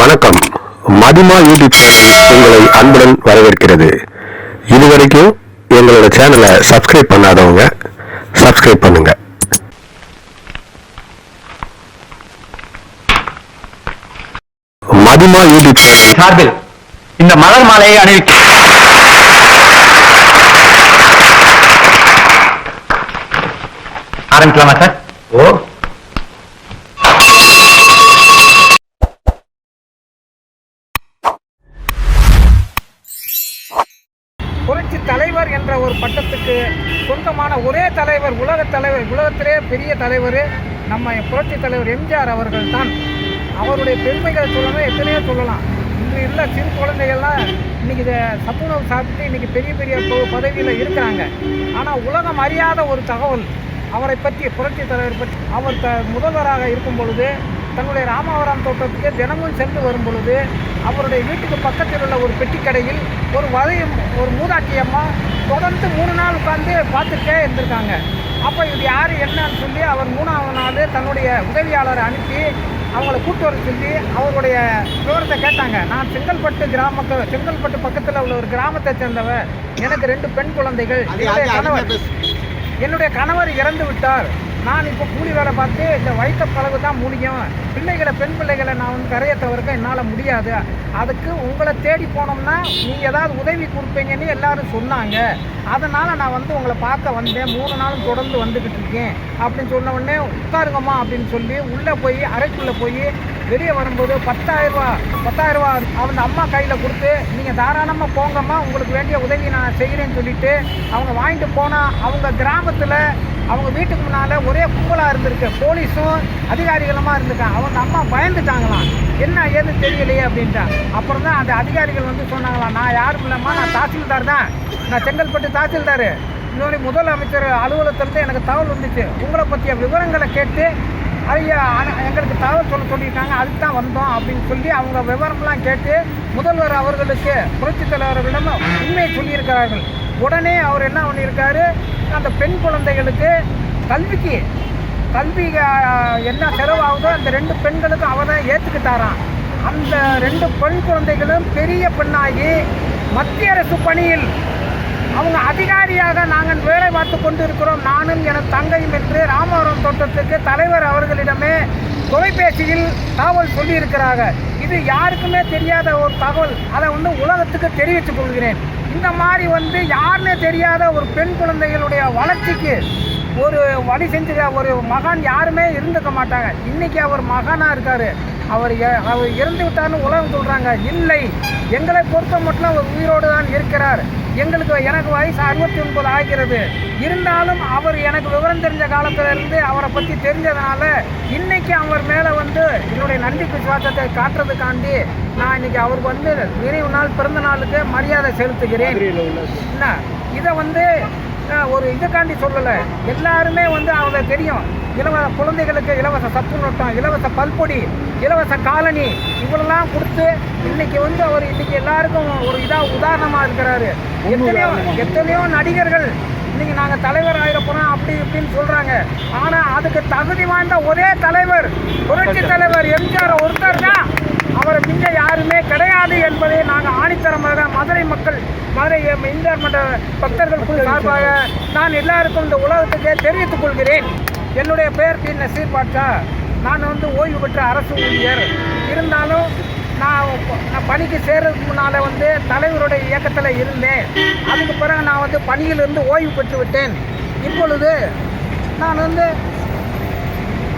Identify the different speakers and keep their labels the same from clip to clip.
Speaker 1: வணக்கம். மதிமா YouTube channel உங்களை அன்புடன் வரவேற்கிறது. இதுவரைக்கும் எங்களோட சேனலை சப்ஸ்கிரைப் பண்ணாதவங்க சப்ஸ்கிரைப் பண்ணுங்க. மதிமா யூடியூப் சேனல்
Speaker 2: சார்பில் இந்த மலர் மாலையை அணிவிக்க ஆரம்பிக்கலாமா சார்? ஓ
Speaker 3: தலைவர் என்ற ஒரு பட்டத்துக்கு சொந்தமான ஒரே தலைவர் உலக தலைவர் உலகத்திலே பெரிய தலைவர் நம்ம புரட்சி தலைவர் எம்ஜிஆர் அவர்கள் தான் அவருடைய பெருமைகளை சொல்லணும் எத்தனையோ சொல்லலாம். இன்று இல்லை சிறு குழந்தைகள்லாம் இன்னைக்கு இதை சத்துணவு சாப்பிட்டு இன்னைக்கு பெரிய பெரிய பதவியில் இருக்கிறாங்க. ஆனால் உலகம் அறியாத ஒரு தகவல் அவரை பற்றி புரட்சி தலைவர் பற்றி. அவர் த முதல்வராக இருக்கும் பொழுது தன்னுடைய ராமவரம் தோட்டத்துக்கு தினமும் சென்று வரும் பொழுது அவருடைய வீட்டுக்கு பக்கத்தில் உள்ள ஒரு பெட்டி கடையில் ஒரு வதையும் ஒரு மூதாட்டி அம்மா தொடர்ந்து மூணு நாள் உட்காந்து பார்த்துட்டே இருந்திருக்காங்க. அப்போ இது யார் என்னன்னு சொல்லி அவர் மூணாவது நாள் தன்னுடைய உதவியாளரை அனுப்பி அவங்கள கூட்டு வர சொல்லி அவருடைய விவரத்தை கேட்டாங்க. நான் செங்கல்பட்டு கிராமத்து செங்கல்பட்டு பக்கத்தில் உள்ள ஒரு கிராமத்தை சேர்ந்தவன் எனக்கு ரெண்டு பெண் குழந்தைகள் என்னுடைய கணவர் இறந்து விட்டார். நான் இப்போ கூலி வேலை பார்த்து இந்த வயிற்ற பழகு தான் முடியும் பிள்ளைகளை பெண் பிள்ளைகளை நான் வந்து கரையை தவிர்க்க என்னால் முடியாது. அதுக்கு உங்களை தேடி போனோம்னா நீங்கள் ஏதாவது உதவி கொடுப்பீங்கன்னு எல்லாரும் சொன்னாங்க. அதனால் நான் வந்து உங்களை பார்க்க வந்தேன். மூணு நாளும் தொடர்ந்து வந்துக்கிட்டு இருக்கேன். அப்படின்னு சொன்ன உடனே உட்காருங்கம்மா அப்படின்னு சொல்லி உள்ளே போய் அறைக்குள்ளே போய் வெளியே வரும்போது பத்தாயிரம் ரூபா பத்தாயிரம் ரூபா அவங்க அம்மா கையில் கொடுத்து நீங்கள் தாராளமாக போங்கம்மா உங்களுக்கு வேண்டிய உதவி நான் செய்கிறேன்னு சொல்லிட்டு அவங்க வாங்கிட்டு போனால் அவங்க கிராமத்தில் அவங்க வீட்டுக்கு முன்னால் ஒரே கும்பலாக இருந்திருக்கு. போலீஸும் அதிகாரிகளுமா இருந்திருக்காங்க அவங்க அம்மா பயந்துட்டாங்களாம். என்ன ஏது தெரியலையே அப்படின்ட்டு. அப்புறம் தான் அந்த அதிகாரிகள் வந்து சொன்னாங்களாம் நான் யாரும் இல்லைம்மா நான் தாசில்தார் தான். நான் செங்கல்பட்டு தாசில்தார். இன்னொரு முதலமைச்சர் அலுவலகத்திலிருந்து எனக்கு தகவல் வந்துச்சு. உங்களை பற்றிய விவரங்களை கேட்டு ஐயா அன- எங்களுக்கு தகவல் சொல்ல சொல்லியிருக்காங்க அதுக்கு தான் வந்தோம் அப்படின்னு சொல்லி அவங்க விவரம்லாம் கேட்டு முதல்வர் அவர்களுக்கு புரட்சித் தலைவர்களிடம் உண்மையை சொல்லியிருக்கிறார்கள். உடனே அவர் என்ன பண்ணியிருக்காரு? அந்த பெண் குழந்தைகளுக்கு கல்விக்கு கல்வி என்ன செலவாகுதோ அந்த ரெண்டு பெண்களுக்கும் அவர் தான் ஏற்றுக்கிட்டாராம் அந்த ரெண்டு பெண் குழந்தைகளும் பெரிய பெண்ணாகி மத்திய அரசு பணியில் அவங்க அதிகாரியாக நாங்கள் வேலை பார்த்து கொண்டு இருக்கிறோம் நானும் எனது தங்கையும் என்று ராமவரம் தோட்டத்துக்கு தலைவர் அவர்களிடமே தொலைபேசியில் தகவல் சொல்லியிருக்கிறாங்க இது யாருக்குமே தெரியாத ஒரு தகவல். அதை வந்து உலகத்துக்கு தெரிவித்துக் கொள்கிறேன். இந்த மாதிரி வந்து யாருன்னு தெரியாத ஒரு பெண் குழந்தைகளுடைய வளர்ச்சிக்கு ஒரு வழி செஞ்ச ஒரு மகான் யாருமே இருந்துக்க மாட்டாங்க. இன்னைக்கு அவர் மகானாக இருக்காரு. அவர் எ- அவர் இறந்து விட்டார்னு உலகம் சொல்கிறாங்க இல்லை எங்களை பொறுத்த மட்டும் அவர் உயிரோடு தான் இருக்கிறார். எங்களுக்கு எனக்கு வயசு அறுபத்தி ஒன்பது ஆகிறது. இருந்தாலும் அவர் எனக்கு விவரம் தெரிஞ்ச காலத்துல இருந்து அவரை பற்றி தெரிஞ்சதுனால இன்னைக்கு அவர் மேலே வந்து என்னுடைய நன்றி விசுவாசத்தை காட்டுறதுக்காண்டி நான் இன்னைக்கு அவருக்கு வந்து நினைவு நாள் பிறந்த நாளுக்கு மரியாதை செலுத்துகிறேன். என்ன? இதை வந்து ஒரு இதுக்காண்டி சொல்லலை. எல்லாருமே வந்து அவங்க தெரியும். இலவச குழந்தைகளுக்கு இலவச சத்துணூட்டம் இலவச பல்பொடி இலவச காலனி இவ்வளோலாம் கொடுத்து இன்னைக்கு வந்து அவர் இன்னைக்கு எல்லாருக்கும் ஒரு இதாக உதாரணமாக இருக்கிறாரு. எத்தனையோ எத்தனையோ நடிகர்கள் இன்னைக்கு நாங்கள் தலைவர் ஆகிட போகிறோம் அப்படி இப்படின்னு சொல்கிறாங்க ஆனால் அதுக்கு தகுதி வாய்ந்த ஒரே தலைவர் புரட்சி தலைவர் எம்ஜிஆர் ஒருத்தர் தான். அவரை மிஞ்ச யாருமே கிடையாது என்பதை நாங்கள் ஆணித்தரமாக மதுரை மக்கள் மதுரை இந்தியார் மன்ற பக்தர்கள் சார்பாக நான் எல்லாருக்கும் இந்த உலகத்துக்கே தெரிவித்துக் கொள்கிறேன். என்னுடைய பெயர் பி நசீர் பாட்ஷா. நான் வந்து ஓய்வு பெற்ற அரசு ஊழியர். இருந்தாலும் நான் நான் பணிக்கு சேர்றதுக்கு முன்னால் வந்து தலைவருடைய இயக்கத்தில் இருந்தேன். அதுக்கு பிறகு நான் வந்து பணியிலிருந்து ஓய்வு பெற்று விட்டேன். இப்பொழுது நான் வந்து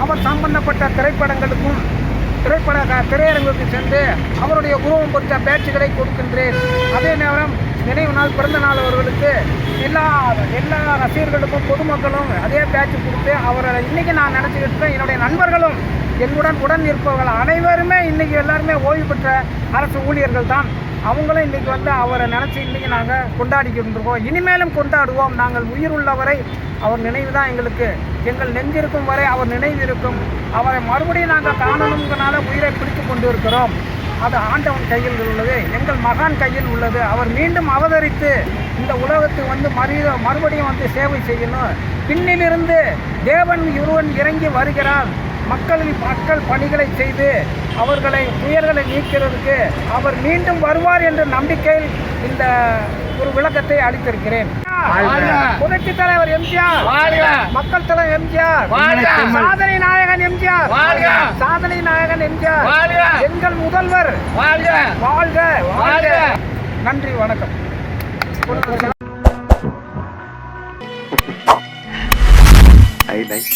Speaker 3: அவர் சம்பந்தப்பட்ட திரைப்படங்களுக்கும் திரைப்பட திரையரங்குக்கு சென்று அவருடைய உருவம் பொறுத்த பேச்சுகளை கொடுக்கின்றேன். அதே நேரம் நினைவு நாள் பிறந்த நாள் அவர்களுக்கு எல்லா எல்லா ரசிகர்களுக்கும் பொதுமக்களும் அதே பேச்சு கொடுத்து அவரை இன்றைக்கி நான் நினச்சிக்கிட்டு இருக்கேன். என்னுடைய நண்பர்களும் என்னுடன் உடன் இருப்பவர்கள் அனைவருமே இன்றைக்கி எல்லாருமே ஓய்வு பெற்ற அரசு ஊழியர்கள் தான். அவங்களும் இன்றைக்கி வந்து அவரை நினச்சி இன்றைக்கி நாங்கள் கொண்டாடிக்கிட்டு இருக்கோம் இனிமேலும் கொண்டாடுவோம். நாங்கள் உயிர் உள்ளவரை அவர் நினைவு தான் எங்களுக்கு. எங்கள் நெஞ்சிருக்கும் வரை அவர் நினைவு இருக்கும். அவரை மறுபடியும் நாங்கள் காணணுங்கிறனால உயிரை பிடித்து கொண்டு இருக்கிறோம் அது ஆண்டவன் கையில் உள்ளது எங்கள் மகான் கையில் உள்ளது. அவர் மீண்டும் அவதரித்து இந்த உலகத்துக்கு வந்து மறு மறுபடியும் வந்து சேவை செய்யணும். பின்னிலிருந்து தேவன் இருவன் இறங்கி வருகிறார். மக்களின் மக்கள் பணிகளை செய்து அவர்களை உயர்களை நீக்கிறதுக்கு அவர் மீண்டும் வருவார் என்ற நம்பிக்கையில் இந்த ஒரு விளக்கத்தை அளித்திருக்கிறேன். புரட்சி தலைவர் எம்ஜிஆர். மக்கள் தலைவர் எம்ஜிஆர். சாதனை நாயகன் எம்ஜிஆர். சாதனை நாயகன் எம்ஜிஆர். எங்கள் முதல்வர். வாழ்க. வாழ்க. நன்றி வணக்கம்.
Speaker 1: I like